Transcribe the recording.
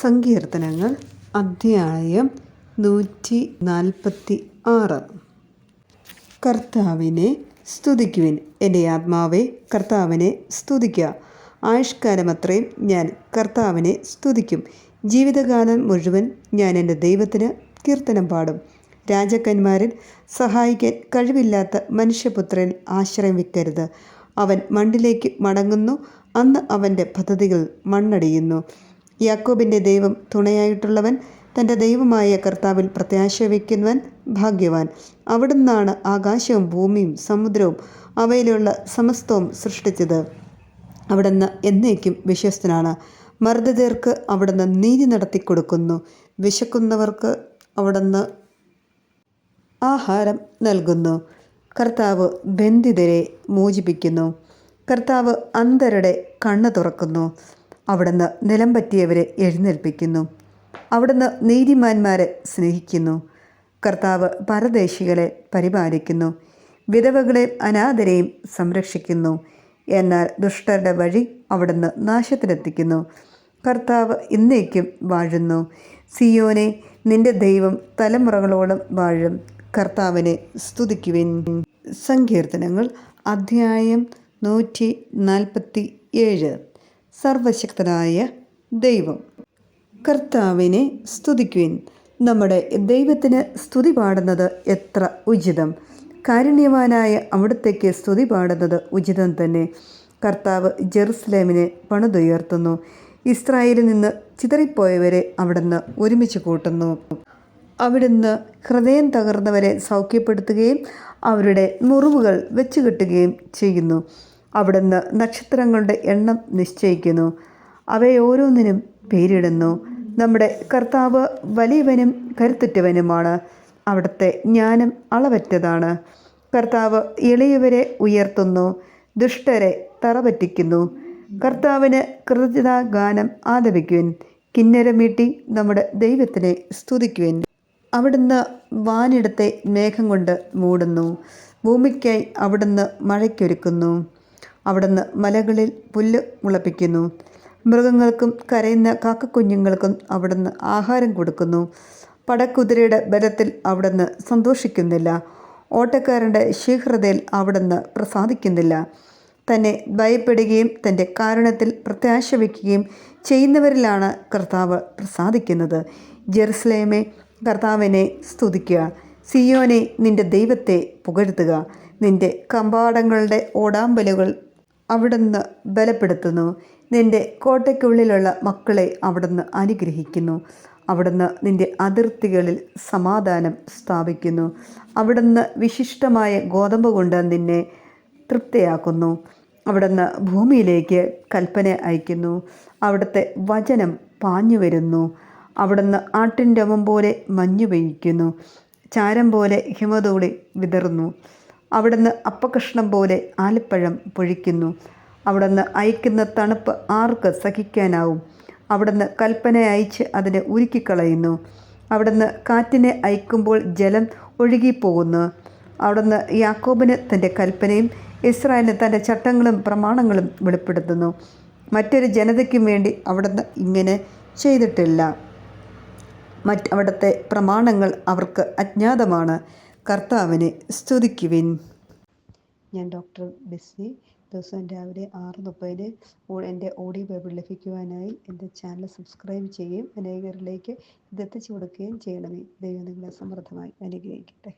സങ്കീർത്തനങ്ങൾ അധ്യായം നൂറ്റി നാൽപ്പത്തി ആറ് കർത്താവിനെ സ്തുതിക്കുവിൻ. എന്റെ ആത്മാവെ കർത്താവിനെ സ്തുതിക്കുക ആയുഷ്കാലമത്രയും ഞാൻ കർത്താവിനെ സ്തുതിക്കും. ജീവിതകാലം മുഴുവൻ ഞാൻ എന്റെ ദൈവത്തിന് കീർത്തനം പാടും. രാജാക്കന്മാരിൽ സഹായിക്കാൻ കഴിവില്ലാത്ത മനുഷ്യപുത്രൻ ആശ്രയം വെക്കരുത്. അവൻ മണ്ണിലേക്ക് മടങ്ങുന്നു. അന്ന് അവന്റെ പദ്ധതികൾ മണ്ണടിയുന്നു. യാക്കോബിന്റെ ദൈവം തുണയായിട്ടുള്ളവൻ തന്റെ ദൈവമായ കർത്താവിൽ പ്രത്യാശ വയ്ക്കുന്നവൻ ഭാഗ്യവാൻ. അവിടുന്നാണ് ആകാശവും ഭൂമിയും സമുദ്രവും അവയിലുള്ള സമസ്തവും സൃഷ്ടിച്ചത്. അവിടുന്ന് എന്നേക്കും വിശ്വസ്തനാണ്. മർദ്ദിതർക്ക് അവിടുന്ന് നീതി നടത്തി കൊടുക്കുന്നു വിശക്കുന്നവർക്ക് അവിടുന്ന് ആഹാരം നൽകുന്നു. കർത്താവ് ബന്ധിതരെ മോചിപ്പിക്കുന്നു. കർത്താവ് അന്ധരുടെ കണ്ണ് തുറക്കുന്നു. അവിടുന്ന് നിലം പറ്റിയവരെ എഴുന്നേൽപ്പിക്കുന്നു. അവിടുന്ന് നീതിമാന്മാരെ സ്നേഹിക്കുന്നു. കർത്താവ് പരദേശികളെ പരിപാലിക്കുന്നു. വിധവകളെ അനാഥരെയും സംരക്ഷിക്കുന്നു. എന്നാൽ ദുഷ്ടരുടെ വഴി അവിടുന്ന് നാശത്തിലെത്തിക്കുന്നു. കർത്താവ് ഇന്നേക്കും വാഴുന്നു. സിയോനെ നിന്റെ ദൈവം തലമുറകളോളം വാഴും. കർത്താവിനെ സ്തുതിക്കുവിൻ. സങ്കീർത്തനങ്ങൾ അധ്യായം നൂറ്റി നാൽപ്പത്തി ഏഴ് സർവശക്തനായ ദൈവം. കർത്താവിനെ സ്തുതിക്കുവിൻ. നമ്മുടെ ദൈവത്തിന് സ്തുതി പാടുന്നത് എത്ര ഉചിതം. കാരുണ്യവാനായ അവിടത്തേക്ക് സ്തുതി പാടുന്നത് ഉചിതം തന്നെ. കർത്താവ് ജെറുസലേമിനെ പണിതുയർത്തുന്നു. ഇസ്രായേലിൽ നിന്ന് ചിതറിപ്പോയവരെ അവിടുന്ന് ഒരുമിച്ച് കൂട്ടുന്നു. അവിടുന്ന് ഹൃദയം തകർന്നവരെ സൗഖ്യപ്പെടുത്തുകയും അവരുടെ മുറിവുകൾ വെച്ചുകെട്ടുകയും ചെയ്യുന്നു. അവിടുന്ന് നക്ഷത്രങ്ങളുടെ എണ്ണം നിശ്ചയിക്കുന്നു. അവയോരോന്നിനും പേരിടുന്നു. നമ്മുടെ കർത്താവ് വലിയവനും കരുത്തുറ്റവനുമാണ്. അവിടുത്തെ ജ്ഞാനം അളവറ്റതാണ്. കർത്താവ് എളിയവരെ ഉയർത്തുന്നു. ദുഷ്ടരെ തറപറ്റിക്കുന്നു. കർത്താവിന് കൃതജ്ഞതാ ഗാനം ആദപിക്കുവിൻ കിന്നരമീട്ടി നമ്മുടെ ദൈവത്തിനെ സ്തുതിക്കുവിൻ. അവിടുന്ന് വാനിടത്തെ മേഘം കൊണ്ട് മൂടുന്നു. ഭൂമിക്കായി അവിടുന്ന് മഴയ്ക്കൊരുക്കുന്നു. അവിടുന്ന് മലകളിൽ പുല്ല് മുളപ്പിക്കുന്നു. മൃഗങ്ങൾക്കും കരയുന്ന കാക്കക്കുഞ്ഞുങ്ങൾക്കും അവിടുന്ന് ആഹാരം കൊടുക്കുന്നു. പടക്കുതിരയുടെ ബലത്തിൽ അവിടുന്ന് സന്തോഷിക്കുന്നില്ല. ഓട്ടക്കാരന്റെ ശീഘ്രതയിൽ അവിടുന്ന് പ്രസാദിക്കുന്നില്ല. തന്നെ ഭയപ്പെടുകയും തന്റെ കാരണത്തിൽ പ്രത്യാശ വയ്ക്കുകയും ചെയ്യുന്നവരിലാണ് കർത്താവ് പ്രസാദിക്കുന്നത്. ജെറുസലേമെ കർത്താവിനെ സ്തുതിക്കുക. സിയോനെ നിന്റെ ദൈവത്തെ പുകഴ്ത്തുക. നിന്റെ കമ്പാടങ്ങളുടെ ഓടാമ്പലുകൾ അവിടുന്ന് ബലപ്പെടുത്തുന്നു. നിന്റെ കോട്ടയ്ക്കുള്ളിലുള്ള മക്കളെ അവിടുന്ന് അനുഗ്രഹിക്കുന്നു. അവിടുന്ന് നിന്റെ അതിർത്തികളിൽ സമാധാനം സ്ഥാപിക്കുന്നു. അവിടുന്ന് വിശിഷ്ടമായ ഗോതമ്പ് കൊണ്ട് നിന്നെ തൃപ്തിയാക്കുന്നു. അവിടുന്ന് ഭൂമിയിലേക്ക് കൽപ്പന അയക്കുന്നു. അവിടുത്തെ വചനം പാഞ്ഞു വരുന്നു. അവിടുന്ന് ആട്ടിൻ രമം പോലെ മഞ്ഞു പെയ്യിക്കുന്നു ചാരം പോലെ ഹിമതൂളി വിതറുന്നു. അവിടുന്ന് അപ്പകഷ്ണം പോലെ ആലിപ്പഴം പൊഴിക്കുന്നു. അവിടുന്ന് അയക്കുന്ന തണുപ്പ് ആർക്ക് സഹിക്കാനാവും? അവിടുന്ന് കൽപ്പന അയച്ച് അതിനെ ഉരുക്കിക്കളയുന്നു. അവിടുന്ന് കാറ്റിനെ അയക്കുമ്പോൾ ജലം ഒഴുകിപ്പോകുന്നു. അവിടുന്ന് യാക്കോബിന് തന്റെ കൽപ്പനയും ഇസ്രായേലിന് തന്റെ ചട്ടങ്ങളും പ്രമാണങ്ങളും വെളിപ്പെടുത്തുന്നു. മറ്റൊരു ജനതയ്ക്കും വേണ്ടി അവിടുന്ന് ഇങ്ങനെ ചെയ്തിട്ടില്ല. മറ്റ് അവിടുത്തെ പ്രമാണങ്ങൾ അവർക്ക് അജ്ഞാതമാണ്. കർത്താവിനെ സ്തുതിക്കുവിൻ. ഞാൻ ഡോക്ടർ ബിസ്സി ദിവസവും രാവിലെ ആറ് മുപ്പതിന് എന്റെ ഓഡിയോ ബൈബിൾ ലഭിക്കുവാനായി എന്റെ ചാനൽ സബ്സ്ക്രൈബ് ചെയ്യുകയും അനേകരിലേക്ക് ഇതെത്തിച്ചു കൊടുക്കുകയും ചെയ്യണമേ. ദൈവം നിങ്ങളെ സമൃദ്ധമായി അനുഗ്രഹിക്കട്ടെ.